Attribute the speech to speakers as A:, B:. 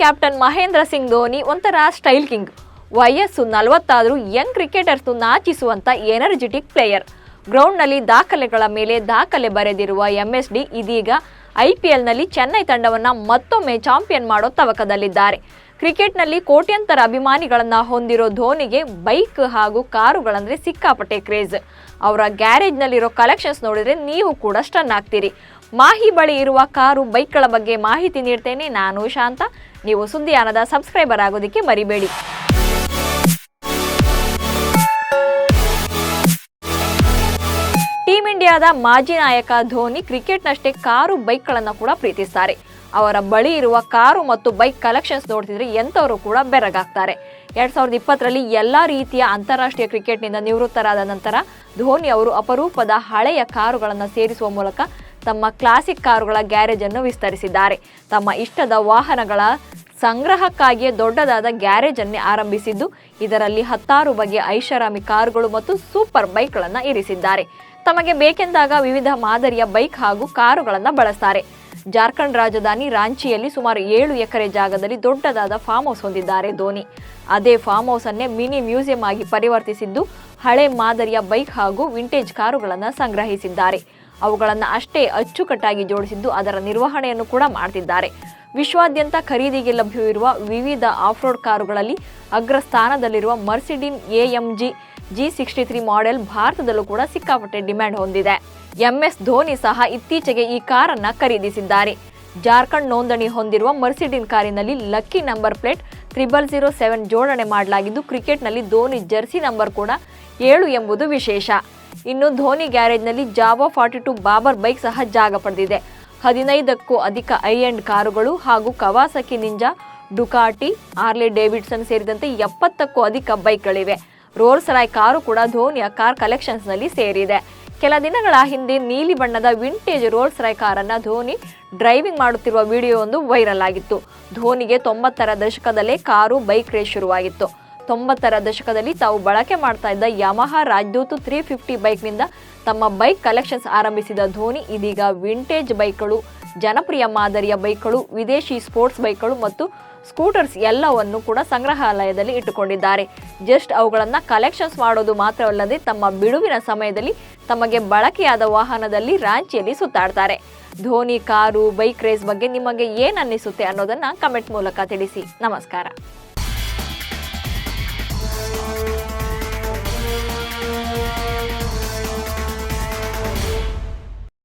A: Captain Mahendra Singh Dhoni ಒಂಥರ style king ವಯಸ್ಸು ನಲವತ್ತಾದರೂ ಯಂಗ್ ಕ್ರಿಕೆಟರ್ಸ್ನು ನಾಚಿಸುವಂಥ ಎನರ್ಜೆಟಿಕ್ ಪ್ಲೇಯರ್ ಗ್ರೌಂಡ್ನಲ್ಲಿ ದಾಖಲೆಗಳ ಮೇಲೆ ದಾಖಲೆ ಬರೆದಿರುವ ಎಂಎಸ್ಡಿ ಇದೀಗ ಐಪಿಎಲ್ನಲ್ಲಿ ಚೆನ್ನೈ ತಂಡವನ್ನು ಮತ್ತೊಮ್ಮೆ ಚಾಂಪಿಯನ್ ಮಾಡೋ ತವಕದಲ್ಲಿದ್ದಾರೆ. ಕ್ರಿಕೆಟ್ನಲ್ಲಿ ಕೋಟ್ಯಂತರ ಅಭಿಮಾನಿಗಳನ್ನು ಹೊಂದಿರೋ ಧೋನಿಗೆ ಬೈಕ್ ಹಾಗೂ ಕಾರುಗಳಂದ್ರೆ ಸಿಕ್ಕಾಪಟ್ಟೆ ಕ್ರೇಜ್. ಅವರ ಗ್ಯಾರೇಜ್ನಲ್ಲಿರೋ ಕಲೆಕ್ಷನ್ಸ್ ನೋಡಿದ್ರೆ ನೀವು ಕೂಡ ಸ್ಟನ್ ಆಗ್ತೀರಿ. ಮಾಹಿ ಬಳಿ ಇರುವ ಕಾರು, ಬೈಕ್ಗಳ ಬಗ್ಗೆ ಮಾಹಿತಿ ನೀಡ್ತೇನೆ ನಾನು ಶಾಂತ. ನೀವು ಸುದ್ದಿಯಾನದ ಸಬ್ಸ್ಕ್ರೈಬರ್ ಆಗೋದಕ್ಕೆ ಮರಿಬೇಡಿ. ಟೀಮ್ ಇಂಡಿಯಾದ ಮಾಜಿ ನಾಯಕ ಧೋನಿ ಕ್ರಿಕೆಟ್ನಷ್ಟೇ ಕಾರು, ಬೈಕ್ಗಳನ್ನು ಕೂಡ ಪ್ರೀತಿಸ್ತಾರೆ. ಅವರ ಬಳಿ ಇರುವ ಕಾರು ಮತ್ತು ಬೈಕ್ ಕಲೆಕ್ಷನ್ಸ್ ನೋಡ್ತಿದ್ರೆ ಎಂಥವರು ಕೂಡ ಬೆರಗಾಗ್ತಾರೆ. ಎರಡ್ ಸಾವಿರದ ಇಪ್ಪತ್ತರಲ್ಲಿ ಎಲ್ಲಾ ರೀತಿಯ ಅಂತಾರಾಷ್ಟ್ರೀಯ ಕ್ರಿಕೆಟ್ನಿಂದ ನಿವೃತ್ತರಾದ ನಂತರ ಧೋನಿ ಅವರು ಅಪರೂಪದ ಹಳೆಯ ಕಾರುಗಳನ್ನು ಸೇರಿಸುವ ಮೂಲಕ ತಮ್ಮ ಕ್ಲಾಸಿಕ್ ಕಾರುಗಳ ಗ್ಯಾರೇಜ್ ಅನ್ನು ವಿಸ್ತರಿಸಿದ್ದಾರೆ. ತಮ್ಮ ಇಷ್ಟದ ವಾಹನಗಳ ಸಂಗ್ರಹಕ್ಕಾಗಿಯೇ ದೊಡ್ಡದಾದ ಗ್ಯಾರೇಜ್ ಅನ್ನೇ ಆರಂಭಿಸಿದ್ದು, ಇದರಲ್ಲಿ ಹತ್ತಾರು ಬಗೆಯ ಐಷಾರಾಮಿ ಕಾರುಗಳು ಮತ್ತು ಸೂಪರ್ ಬೈಕ್ಗಳನ್ನು ಇರಿಸಿದ್ದಾರೆ. ತಮಗೆ ಬೇಕೆಂದಾಗ ವಿವಿಧ ಮಾದರಿಯ ಬೈಕ್ ಹಾಗೂ ಕಾರುಗಳನ್ನು ಬಳಸ್ತಾರೆ. ಜಾರ್ಖಂಡ್ ರಾಜಧಾನಿ ರಾಂಚಿಯಲ್ಲಿ ಸುಮಾರು ಏಳು ಎಕರೆ ಜಾಗದಲ್ಲಿ ದೊಡ್ಡದಾದ ಫಾರ್ಮ್ ಹೌಸ್ ಹೊಂದಿದ್ದಾರೆ ಧೋನಿ. ಅದೇ ಫಾರ್ಮ್ ಹೌಸ್ ಅನ್ನೇ ಮಿನಿ ಮ್ಯೂಸಿಯಂ ಆಗಿ ಪರಿವರ್ತಿಸಿದ್ದು ಹಳೆ ಮಾದರಿಯ ಬೈಕ್ ಹಾಗೂ ವಿಂಟೇಜ್ ಕಾರುಗಳನ್ನು ಸಂಗ್ರಹಿಸಿದ್ದಾರೆ. ಅವುಗಳನ್ನು ಅಷ್ಟೇ ಅಚ್ಚುಕಟ್ಟಾಗಿ ಜೋಡಿಸಿದ್ದು ಅದರ ನಿರ್ವಹಣೆಯನ್ನು ಕೂಡ ಮಾಡ್ತಿದ್ದಾರೆ. ವಿಶ್ವಾದ್ಯಂತ ಖರೀದಿಗೆ ಲಭ್ಯವಿರುವ ವಿವಿಧ ಆಫ್ ರೋಡ್ ಕಾರುಗಳಲ್ಲಿ ಅಗ್ರಸ್ಥಾನದಲ್ಲಿರುವ Mercedes AMG G sixty three model ಭಾರತದಲ್ಲೂ ಕೂಡ ಸಿಕ್ಕಾಪಟ್ಟೆ ಡಿಮ್ಯಾಂಡ್ ಹೊಂದಿದೆ. ಎಂಎಸ್ ಧೋನಿ ಸಹ ಇತ್ತೀಚೆಗೆ ಈ ಕಾರನ್ನ ಖರೀದಿಸಿದ್ದಾರೆ. ಜಾರ್ಖಂಡ್ ನೋಂದಣಿ ಹೊಂದಿರುವ ಮರ್ಸಿಡಿನ್ ಕಾರಿನಲ್ಲಿ lucky number plate triple zero seven ಜೋಡಣೆ ಮಾಡಲಾಗಿದ್ದು, ಕ್ರಿಕೆಟ್ನಲ್ಲಿ ಧೋನಿ ಜರ್ಸಿ ನಂಬರ್ ಕೂಡ ಏಳು ಎಂಬುದು ವಿಶೇಷ. ಇನ್ನು Dhoni ಗ್ಯಾರೇಜ್ನಲ್ಲಿ Jawa forty two bobber bike ಸಹ ಜಾಗ ಪಡೆದಿದೆ. ಹದಿನೈದಕ್ಕೂ ಅಧಿಕ ಐ ಎಂಡ್ ಕಾರುಗಳು ಹಾಗೂ Kawasaki Ninja, Ducati Harley Davidson ಸೇರಿದಂತೆ ಎಪ್ಪತ್ತಕ್ಕೂ ಅಧಿಕ ಬೈಕ್ಗಳಿವೆ. ರೋಲ್ಸ್ ರಾಯ್ ಕಾರು ಕೂಡ ಧೋನಿಯ ಕಾರ್ ಕಲೆಕ್ಷನ್ಸ್ನಲ್ಲಿ ಸೇರಿದೆ. ಕೆಲ ದಿನಗಳ ಹಿಂದೆ ನೀಲಿ ಬಣ್ಣದ ವಿಂಟೇಜ್ ರೋಲ್ಸ್ ರಾಯ್ ಕಾರನ್ನ ಧೋನಿ ಡ್ರೈವಿಂಗ್ ಮಾಡುತ್ತಿರುವ ವಿಡಿಯೋ ಒಂದು ವೈರಲ್ ಆಗಿತ್ತು. ಧೋನಿಗೆ ತೊಂಬತ್ತರ ದಶಕದಲ್ಲೇ ಕಾರು, ಬೈಕ್ ರೇಸ್ ಶುರುವಾಗಿತ್ತು. ತೊಂಬತ್ತರ ದಶಕದಲ್ಲಿ ತಾವು ಬಳಕೆ ಮಾಡ್ತಾ ಇದ್ದ ಯಮಹ ರಾಜ್ದೂತ್ ತ್ರೀ ಫಿಫ್ಟಿ ಬೈಕ್ನಿಂದ ತಮ್ಮ ಬೈಕ್ ಕಲೆಕ್ಷನ್ಸ್ ಆರಂಭಿಸಿದ ಧೋನಿ, ಇದೀಗ ವಿಂಟೇಜ್ ಬೈಕ್ಗಳು, ಜನಪ್ರಿಯ ಮಾದರಿಯ ಬೈಕ್ಗಳು, ವಿದೇಶಿ ಸ್ಪೋರ್ಟ್ಸ್ ಬೈಕ್ಗಳು ಮತ್ತು ಸ್ಕೂಟರ್ಸ್ ಎಲ್ಲವನ್ನು ಕೂಡ ಸಂಗ್ರಹಾಲಯದಲ್ಲಿ ಇಟ್ಟುಕೊಂಡಿದ್ದಾರೆ. ಜಸ್ಟ್ ಅವುಗಳನ್ನು ಕಲೆಕ್ಷನ್ಸ್ ಮಾಡೋದು ಮಾತ್ರವಲ್ಲದೆ ತಮ್ಮ ಬಿಡುವಿನ ಸಮಯದಲ್ಲಿ ತಮಗೆ ಬಳಕೆಯಾದ ವಾಹನದಲ್ಲಿ ರಾಂಚಿಯಲ್ಲಿ ಸುತ್ತಾಡ್ತಾರೆ. ಧೋನಿ ಕಾರು, ಬೈಕ್ ರೇಸ್ ಬಗ್ಗೆ ನಿಮಗೆ ಏನು ಅನ್ನೋದನ್ನು ಅನ್ನೋದನ್ನ ಕಮೆಂಟ್ ಮೂಲಕ ತಿಳಿಸಿ. ನಮಸ್ಕಾರ.